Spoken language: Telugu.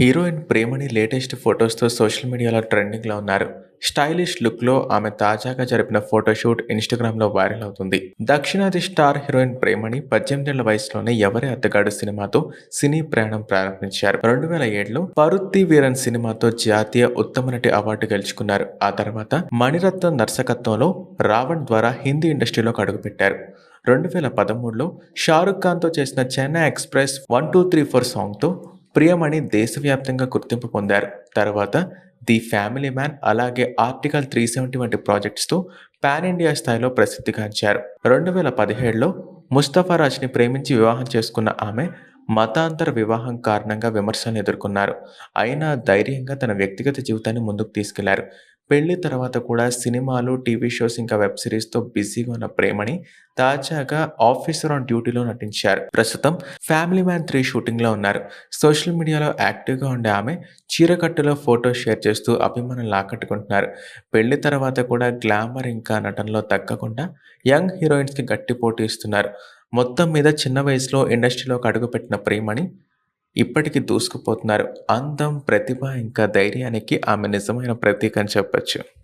హీరోయిన్ ప్రేమని లేటెస్ట్ ఫొటోస్తో సోషల్ మీడియాలో ట్రెండింగ్లో ఉన్నారు. స్టైలిష్ లుక్లో ఆమె తాజాగా జరిపిన ఫోటోషూట్ ఇన్స్టాగ్రామ్లో వైరల్ అవుతుంది. దక్షిణాది స్టార్ హీరోయిన్ ప్రేమణి పద్దెనిమిదేళ్ళ వయసులోనే ఎవరి అత్తగాడు సినిమాతో సినీ ప్రయాణం ప్రారంభించారు. రెండు వేల ఏడులో పరుత్తి వీరన్ సినిమాతో జాతీయ ఉత్తమ నటి అవార్డు గెలుచుకున్నారు. ఆ తర్వాత మణిరత్నం దర్శకత్వంలో రావణ్ ద్వారా హిందీ ఇండస్ట్రీలోకి అడుగుపెట్టారు. రెండు వేల పదమూడులో షారుఖ్ ఖాన్తో చేసిన Chennai express one two three four సాంగ్తో Priyamani దేశవ్యాప్తంగా గుర్తింపు పొందారు. తర్వాత ది ఫ్యామిలీ మ్యాన్ అలాగే ఆర్టికల్ త్రీ సెవెంటీ వంటి ప్రాజెక్ట్స్తో పాన్ ఇండియా స్థాయిలో ప్రసిద్ధిగాంచారు రెండు వేల పదిహేడులో ముస్తఫా రాజ్ని ప్రేమించి వివాహం చేసుకున్న ఆమె మతాంతర వివాహం కారణంగా విమర్శలను ఎదుర్కొన్నారు. అయినా ధైర్యంగా తన వ్యక్తిగత జీవితాన్ని ముందుకు తీసుకెళ్ళారు. పెళ్ళి తర్వాత కూడా సినిమాలు టీవీ షోస్ ఇంకా వెబ్ సిరీస్తో బిజీగా ఉన్న ప్రేమని తాజాగా ఆఫీసర్ ఆన్ డ్యూటీలో నటించారు. ప్రస్తుతం ఫ్యామిలీ మ్యాన్ త్రీ షూటింగ్లో ఉన్నారు. సోషల్ మీడియాలో యాక్టివ్గా ఉండే ఆమె చీరకట్టులో ఫోటో షేర్ చేస్తూ అభిమానులు ఆకట్టుకుంటున్నారు. పెళ్ళి తర్వాత కూడా గ్లామర్ ఇంకా నటనలో తగ్గకుండా యంగ్ హీరోయిన్స్కి గట్టి పోటీ ఇస్తున్నారు. మొత్తం మీద చిన్న వయసులో ఇండస్ట్రీలోకి అడుగుపెట్టిన ప్రేమని ఇప్పటికీ దూసుకుపోతున్నారు. అందం ప్రతిభ ఇంకా ధైర్యానికి ఆమె నిజమైన ప్రతీక అని చెప్పచ్చు.